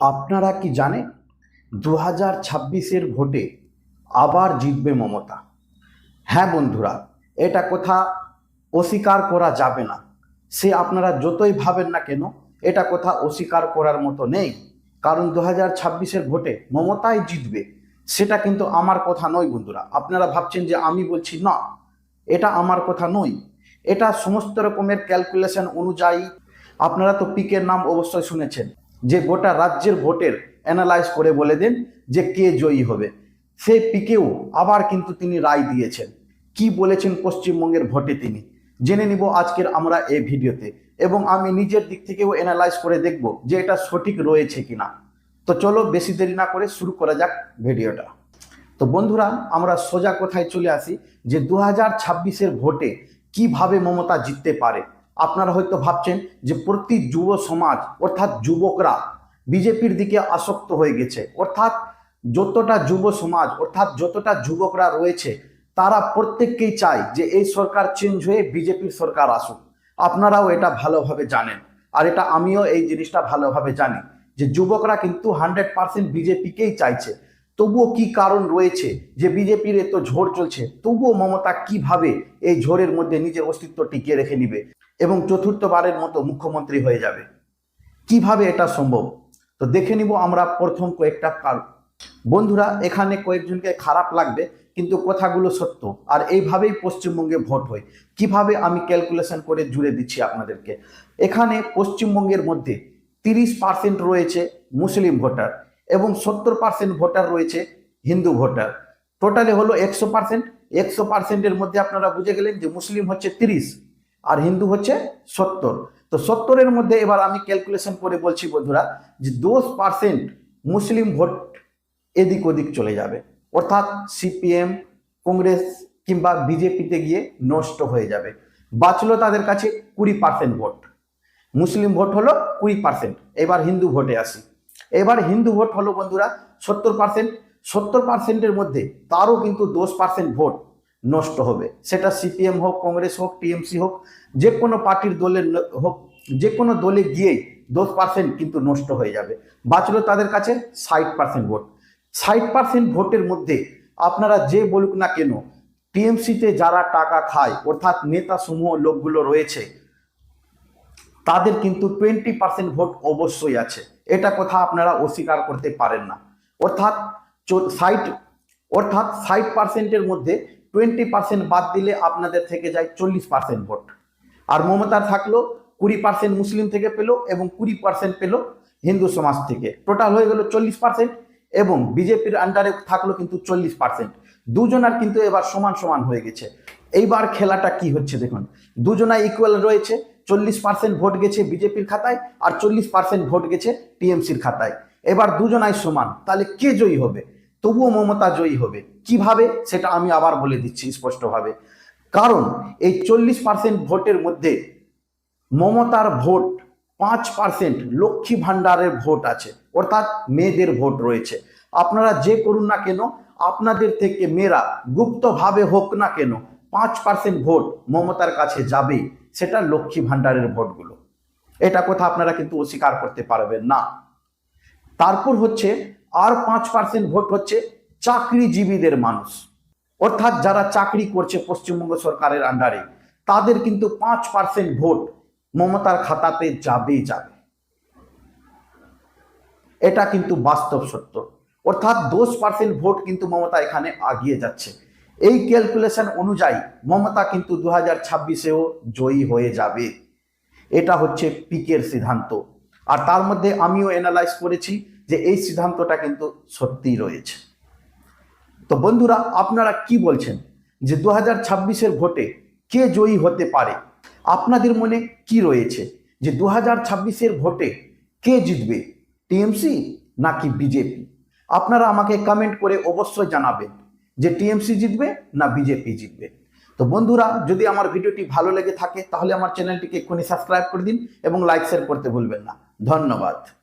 আপনারা কি জানেন? দু হাজার ছাব্বিশের ভোটে আবার জিতবে মমতা। হ্যাঁ বন্ধুরা, এটা কথা অস্বীকার করা যাবে না। সে আপনারা যতই ভাবেন না কেন, এটা কথা অস্বীকার করার মতো নেই। কারণ দু হাজার ছাব্বিশের ভোটে মমতাই জিতবে, সেটা কিন্তু আমার কথা নয় বন্ধুরা। আপনারা ভাবছেন যে আমি বলছি না, এটা আমার কথা নয়। এটা সমস্ত রকমের ক্যালকুলেশন অনুযায়ী আপনারা তো পিকের নাম অবশ্যই শুনেছেন। যে গোটা রাজ্যের ভোটের অ্যানালাইজ করে বলে দেন যে কে জয়ী হবে। সেই পিকেও আবার কিন্তু তিনি রায় দিয়েছেন। কি বলেছেন পশ্চিমবঙ্গের ভোটে তিনি? জেনে নিব আজকের আমরা এই ভিডিওতে। এবং আমি নিজের দিক থেকেও অ্যানালাইজ করে দেখব যে এটা সঠিক রয়েছে কিনা। তো চলো বেশি দেরি না করে শুরু করা যাক ভিডিওটা। তো বন্ধুরা, আমরা সোজা কোথায় চলে আসি যে দু হাজার ভোটে কীভাবে মমতা জিততে পারে? আপনারা হয়তো ভাবছেন যে প্রতি যুব সমাজ, অর্থাৎ যুবকরা বিজেপির দিকে আসক্ত হয়ে গেছে। অর্থাৎ যতটা যুব সমাজ, অর্থাৎ যতটা যুবকরা রয়েছে, তারা প্রত্যেককেই চায় যে এই সরকার চেঞ্জ হয়ে বিজেপির সরকার আসুক। আপনারাও এটা ভালোভাবে জানেন। আর এটা আমিও এই জিনিসটা ভালোভাবে জানি যে যুবকরা কিন্তু হান্ড্রেড পার্সেন্ট বিজেপিকেই চাইছে। তবুও কি কারণ রয়েছে যে বিজেপির এত ঝড় চলছে? তবুও মমতা কীভাবে এই ঝড়ের মধ্যে নিজের অস্তিত্ব টিকিয়ে রেখে নিবে? এবং চতুর্থবারের মতো মুখ্যমন্ত্রী হয়ে যাবে। কীভাবে এটা সম্ভব? তো দেখে নিব আমরা প্রথম কয়েকটা কারণ। বন্ধুরা, এখানে কয়েকজনকে খারাপ লাগবে, কিন্তু কথাগুলো সত্য। আর এইভাবেই পশ্চিমবঙ্গে ভোট হয়। কীভাবে আমি ক্যালকুলেশন করে জুড়ে দিচ্ছি আপনাদেরকে? এখানে পশ্চিমবঙ্গের মধ্যে তিরিশ পার্সেন্ট রয়েছে মুসলিম ভোটার এবং সত্তর পার্সেন্ট ভোটার রয়েছে হিন্দু ভোটার। টোটালে হলো একশো পার্সেন্ট। একশো পার্সেন্টের মধ্যে আপনারা বুঝে গেলেন যে মুসলিম হচ্ছে তিরিশ। আর হিন্দু হচ্ছে সত্তর। তো সত্তরের মধ্যে এবার আমি ক্যালকুলেশন করে বলছি বন্ধুরা যে দশ পার্সেন্ট মুসলিম ভোট এদিক ওদিক চলে যাবে। অর্থাৎ সিপিএম কংগ্রেস কিংবা বিজেপিতে গিয়ে নষ্ট হয়ে যাবে। বাঁচলো তাদের কাছে কুড়ি পার্সেন্ট ভোট। মুসলিম ভোট হলো কুড়ি পার্সেন্ট এবার হিন্দু ভোটে আসি। এবার হিন্দু ভোট হলো বন্ধুরা সত্তর পার্সেন্ট সত্তর পার্সেন্টের মধ্যে তারও কিন্তু দশ পার্সেন্ট ভোট নষ্ট হবে। সেটা সিপিএম হোক, কংগ্রেস হোক, টিএমসি হোক, যে কোনো পার্টির দলের হোক, যে কোনো দলে গিয়েই দশ পার্সেন্ট কিন্তু নষ্ট হয়ে যাবে। বাঁচলো তাদের কাছে ষাট পার্সেন্ট ভোট। ষাট পার্সেন্ট ভোটের মধ্যে আপনারা যে বলুক না কেন, টিএমসিতে যারা টাকা খায়, অর্থাৎ নেতা সমূহ লোকগুলো রয়েছে, তাদের কিন্তু টোয়েন্টি পার্সেন্ট ভোট অবশ্যই আছে। এটা কথা আপনারা অস্বীকার করতে পারেন না। অর্থাৎ ষাট অর্থাৎ ষাট পার্সেন্টের মধ্যে টোয়েন্টি পার্সেন্ট বাদ দিলে আপনাদের থেকে যায় চল্লিশ পার্সেন্ট ভোট। আর মমতার থাকল কুড়ি পার্সেন্ট মুসলিম থেকে পেল এবং কুড়ি পার্সেন্ট পেল হিন্দু সমাজ থেকে। টোটাল হয়ে গেল চল্লিশ পার্সেন্ট এবং বিজেপির আন্ডারে থাকল কিন্তু চল্লিশ পার্সেন্ট দুজনার কিন্তু এবার সমান সমান হয়ে গেছে। এইবার খেলাটা কি হচ্ছে দেখুন। দুজনা ইকুয়াল রয়েছে, চল্লিশ পার্সেন্ট ভোট গেছে বিজেপির খাতায় আর চল্লিশ পার্সেন্ট ভোট গেছে টিএমসির খাতায়। এবার দুজনাই সমান, তাহলে কে জয়ী হবে? তবুও মমতা জয়ী হবে। কীভাবে? সেটা আমি আবার বলে দিচ্ছি স্পষ্টভাবে। কারণ এই চল্লিশ পার্সেন্ট ভোটের মধ্যে মমতার ভোট পাঁচ পার্সেন্ট লক্ষ্মী ভাণ্ডারের ভোট আছে, অর্থাৎ মেয়েদের ভোট রয়েছে। আপনারা যে করুন না কেন, আপনাদের থেকে মেয়েরা গুপ্তভাবে হোক না কেন পাঁচ পার্সেন্ট ভোট মমতার কাছে যাবে, সেটা লক্ষ্মী ভাণ্ডারের ভোটগুলো। এটা কথা আপনারা কিন্তু অস্বীকার করতে পারবেন না। তারপর হচ্ছে আর পাঁচ পার্সেন্ট ভোট হচ্ছে চাকরিজীবীদের মানুষ। অর্থাৎ যারা চাকরি করছে পশ্চিমবঙ্গ সরকারের আন্ডারে তাদের কিন্তু পাঁচ পার্সেন্ট ভোট মমতার খাতাতে যাবেই যাবে। এটা কিন্তু বাস্তব সত্য। অর্থাৎ দশ পার্সেন্ট ভোট কিন্তু মমতা এখানে আগিয়ে যাচ্ছে। এই ক্যালকুলেশন অনুযায়ী মমতা কিন্তু দু হাজার ছাব্বিশেও জয়ী হয়ে যাবে। এটা হচ্ছে পিকের সিদ্ধান্ত। আর তার মধ্যে আমিও অ্যানালাইজ করেছি যে এই সিদ্ধান্তটা কিন্তু সত্যিই রয়েছে। তো বন্ধুরা, আপনারা কি বলছেন? যে দু হাজার ছাব্বিশের ভোটে কে জয়ী হতে পারে? আপনাদের মনে কি রয়েছে? যে দু হাজার ছাব্বিশের ভোটে কে জিতবে? টিএমসি নাকি বিজেপি? আপনারা আমাকে কমেন্ট করে অবশ্যই জানাবেন যে টিএমসি জিতবে না বিজেপি জিতবে। তো বন্ধুরা, যদি আমার ভিডিওটি ভালো লেগে থাকে, তাহলে আমার চ্যানেলটিকে এক্ষুনি সাবস্ক্রাইব করে দিন এবং লাইক শেয়ার করতে ভুলবেন না। ধন্যবাদ।